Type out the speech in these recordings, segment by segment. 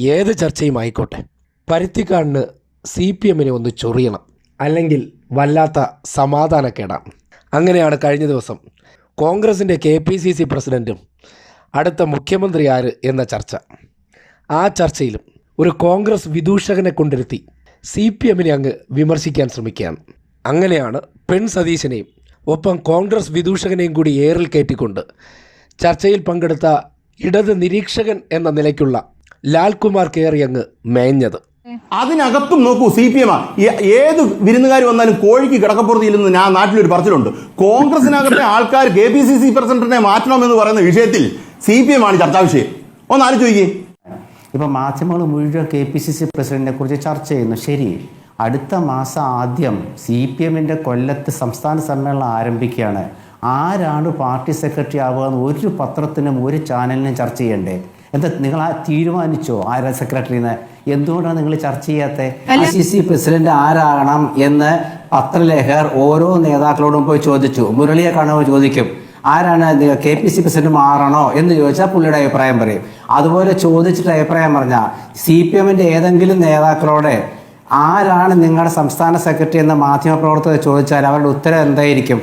ഏത് ചർച്ചയും ആയിക്കോട്ടെ പരുത്തിക്കാടിന് സി പി എമ്മിനെ ഒന്ന് ചൊറിയണം. അല്ലെങ്കിൽ വല്ലാത്ത സമാധാനക്കേടാണ്. അങ്ങനെയാണ് കഴിഞ്ഞ ദിവസം കോൺഗ്രസിന്റെ കെ പി സി സി പ്രസിഡന്റും അടുത്ത മുഖ്യമന്ത്രി ആര് എന്ന ചർച്ച. ആ ചർച്ചയിലും ഒരു കോൺഗ്രസ് വിദൂഷകനെ കൊണ്ടിരുത്തി സി പി എമ്മിനെ അങ്ങ് വിമർശിക്കാൻ ശ്രമിക്കുകയാണ്. അങ്ങനെയാണ് പെൺ സതീശനെയും ഒപ്പം കോൺഗ്രസ് വിദൂഷകനെയും കൂടി ഏറിൽ കയറ്റിക്കൊണ്ട് ചർച്ചയിൽ പങ്കെടുത്ത ഇടത് നിരീക്ഷകൻ എന്ന നിലയ്ക്കുള്ള ലാൽകുമാർ കയറി അങ്ങ് മേഞ്ഞത്. അതിനകത്തും നോക്കൂ സി പി എം ഏത് വിരുന്നുകാർ വന്നാലും കോഴിക്ക് കിടക്കപ്പുറത്ത് ഇല്ലെന്ന് ഞാൻ നാട്ടിലൊരു പറച്ചിലുണ്ട്. കോൺഗ്രസിനകത്തെ ആൾക്കാർ കെ പി സി സി പ്രസിഡന്റിനെ മാറ്റണമെന്ന് പറയുന്ന വിഷയത്തിൽ സി പി എം ആണ് ചർച്ചാ വിഷയം. ഒന്ന് ആലോചിച്ച് നോക്കിയേ ഇപ്പൊ മാധ്യമങ്ങൾ മുഴുവൻ കെ പി സി സി പ്രസിഡന്റിനെ കുറിച്ച് ചർച്ച ചെയ്യുന്നു. ശരി അടുത്ത മാസം ആദ്യം സി പി എമ്മിന്റെ കൊല്ലത്ത് സംസ്ഥാന സമ്മേളനം ആരംഭിക്കുകയാണ്. ആരാണ് പാർട്ടി സെക്രട്ടറി ആവുക എന്ന് ഒരു പത്രത്തിനും ഒരു ചാനലിനും ചർച്ച ചെയ്യണ്ടേ? എന്താ നിങ്ങൾ ആ തീരുമാനിച്ചോ ആരാ സെക്രട്ടറിന്ന് എന്തുകൊണ്ടാണ് നിങ്ങൾ ചർച്ച ചെയ്യാത്ത? സി സി പ്രസിഡന്റ് ആരാകണം എന്ന് പത്രലേഖകർ ഓരോ നേതാക്കളോടും പോയി ചോദിച്ചു. മുരളിയെ കാണുമ്പോൾ ചോദിക്കും ആരാണ് കെ പി സി പ്രസിഡന്റ് മാറണോ? എന്ന് ചോദിച്ചാൽ പുള്ളിയുടെ അഭിപ്രായം പറയും. അതുപോലെ ചോദിച്ചിട്ട് അഭിപ്രായം പറഞ്ഞാൽ സി പി എമ്മിന്റെ ഏതെങ്കിലും നേതാക്കളോടെ ആരാണ് നിങ്ങളുടെ സംസ്ഥാന സെക്രട്ടറി എന്ന മാധ്യമപ്രവർത്തകർ ചോദിച്ചാൽ അവരുടെ ഉത്തരം എന്തായിരിക്കും?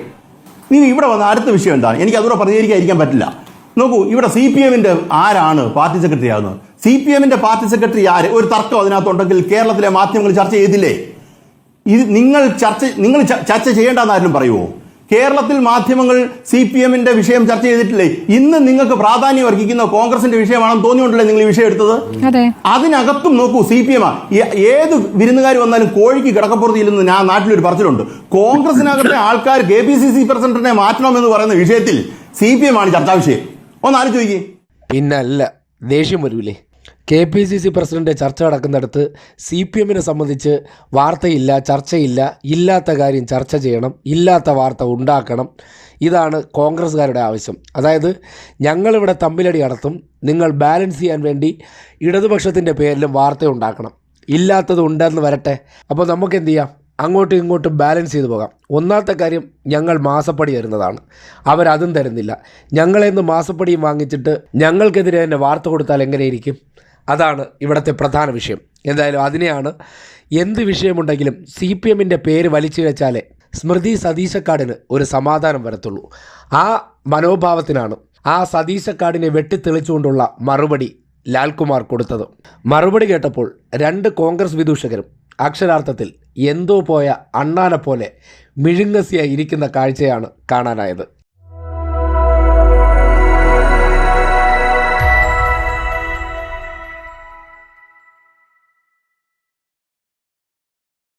ഇനി ഇവിടെ വന്ന അടുത്ത വിഷയം എന്താണ്? എനിക്ക് അതുകൂടെ പ്രതികരിക്കാതിരിക്കാൻ പറ്റില്ല. നോക്കൂ ഇവിടെ സി പി എമ്മിന്റെ ആരാണ് പാർട്ടി സെക്രട്ടറി ആകുന്നത്? സി പി എമ്മിന്റെ പാർട്ടി സെക്രട്ടറി ആര്? ഒരു തർക്കം അതിനകത്തുണ്ടെങ്കിൽ കേരളത്തിലെ മാധ്യമങ്ങൾ ചർച്ച ചെയ്തില്ലേ? ഇത് നിങ്ങൾ ചർച്ച നിങ്ങൾ ചർച്ച ചെയ്യേണ്ടെന്ന് ആരും പറയുമോ കേരളത്തിൽ മാധ്യമങ്ങൾ സി പി എമ്മിന്റെ വിഷയം ചർച്ച ചെയ്തിട്ടില്ലേ? ഇന്ന് നിങ്ങൾക്ക് പ്രാധാന്യം അർഹിക്കുന്ന കോൺഗ്രസിന്റെ വിഷയമാണെന്ന് തോന്നിയോണ്ടല്ലേ നിങ്ങൾ ഈ വിഷയം എടുത്തത്? അതെ. അതിനകത്തും നോക്കൂ സി പി എം ഏത് വിരുന്നുകാർ വന്നാലും കോഴിക്ക് കിടക്കപ്പുറത്ത് ഇല്ലെന്ന് ഞാൻ നാട്ടിലൊരു പറച്ചിലുണ്ട്. കോൺഗ്രസിനകത്തെ ആൾക്കാർ കെ പി സി സി പ്രസിഡന്റിനെ മാറ്റണമെന്ന് പറയുന്ന വിഷയത്തിൽ സി പി എം ആണ് ചർച്ചാ വിഷയം ഒന്ന് ചോദിക്കേ. പിന്നല്ല ദേഷ്യം വരൂലേ. K P C C president ചർച്ച നടക്കുന്നിടത്ത് സി പി എമ്മിനെ സംബന്ധിച്ച് വാർത്തയില്ല ചർച്ചയില്ല ഇല്ലാത്ത കാര്യം ചർച്ച ചെയ്യണം ഇല്ലാത്ത വാർത്ത ഉണ്ടാക്കണം. ഇതാണ് കോൺഗ്രസ്സുകാരുടെ ആവശ്യം. അതായത് ഞങ്ങളിവിടെ തമ്മിലടി നടത്തും നിങ്ങൾ ബാലൻസ് ചെയ്യാൻ വേണ്ടി ഇടതുപക്ഷത്തിന്റെ പേരിലും വാർത്ത ഉണ്ടാക്കണം. ഇല്ലാത്തത് ഉണ്ടെന്ന് വരട്ടെ. അപ്പോൾ നമുക്ക് എന്ത് ചെയ്യാം? അങ്ങോട്ടും ഇങ്ങോട്ടും ബാലൻസ് ചെയ്തു പോകാം. ഒന്നാമത്തെ കാര്യം ഞങ്ങൾ മാസപ്പടി തരുന്നതാണ്. അവരതും തരുന്നില്ല. ഞങ്ങളെന്ന് മാസപ്പടിയും വാങ്ങിച്ചിട്ട് ഞങ്ങൾക്കെതിരെ തന്നെ വാർത്ത കൊടുത്താൽ എങ്ങനെയിരിക്കും? അതാണ് ഇവിടുത്തെ പ്രധാന വിഷയം. എന്തായാലും അതിനെയാണ് എന്ത് വിഷയമുണ്ടെങ്കിലും സി പി എമ്മിന്റെ പേര് വലിച്ചു വെച്ചാലേ സ്മൃതി സതീശക്കാടിന് ഒരു സമാധാനം വരത്തുള്ളൂ. ആ മനോഭാവത്തിനാണ് ആ സതീശക്കാടിനെ വെട്ടിത്തെളിച്ചുകൊണ്ടുള്ള മറുപടി ലാൽകുമാർ കൊടുത്തത്. മറുപടി കേട്ടപ്പോൾ രണ്ട് കോൺഗ്രസ് വിദൂഷകരും അക്ഷരാർത്ഥത്തിൽ എന്തോ പോയ അണ്ണാനെ പോലെ മിഴുങ്ങസിയായി ഇരിക്കുന്ന കാഴ്ചയാണ് കാണാനായത്.